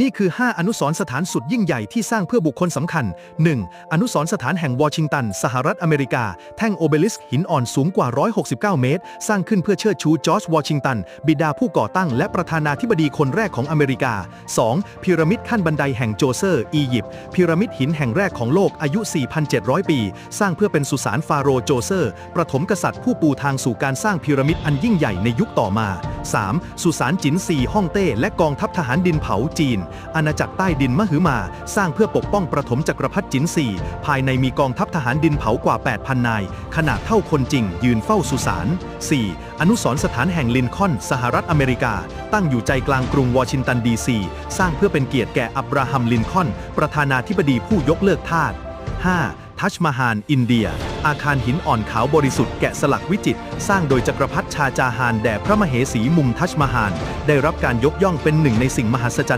นี่คือ 5 อนุสรณ์สถานสุดยิ่งใหญ่ที่สร้างเพื่อบุคคลสำคัญ 1. อนุสรณ์สถานแห่งวอชิงตัน สหรัฐอเมริกา แท่งโอเบลิสหินอ่อนสูงกว่า 169 เมตร สร้างขึ้นเพื่อเชิดชูจอร์จวอชิงตัน บิดาผู้ก่อตั้งและประธานาธิบดีคนแรกของอเมริกา 2. พีระมิดขั้นบันไดแห่งโจเซอร์ อียิปต์พีระมิดหินแห่งแรกของโลกอายุ 4,700 ปี สร้างเพื่อเป็นสุสานฟาโรห์โจเซอร์ ประถมกษัตริย์ผู้ปูทางสู่การสร้างพีระมิดอันยิ่งใหญ่ในยุคต่อมา 3. สุสานจินซีฮ่องเต้และกองทัพทหารดินเผาจีน อาณาจักรใต้ดินมหึมา สร้างเพื่อปกป้องประถมจักรพรรดิจินซีภายในมีกองทัพทหารดินเผากว่า 8,000 นาย ขนาดเท่าคนจริง ยืนเฝ้าสุสาน 4. อนุสรณ์สถานแห่งลินคอล์นสหรัฐอเมริกา ตั้งอยู่ใจกลางกรุงวอชิงตันดีซีสร้างเพื่อเป็นเกียรติแก่อับราฮัมลินคอล์นประธานาธิบดีผู้ยกเลิกทาส 5. ทัชมาฮานอินเดีย อาคารหินอ่อนขาวบริสุทธิ์แกะสลักวิจิตรสร้างโดยจักรพรรดิชาจาฮานแด่พระมเหสีมุมทัชมาฮานได้รับการยกย่องเป็นหนึ่งในสิ่งมหัศจรรย์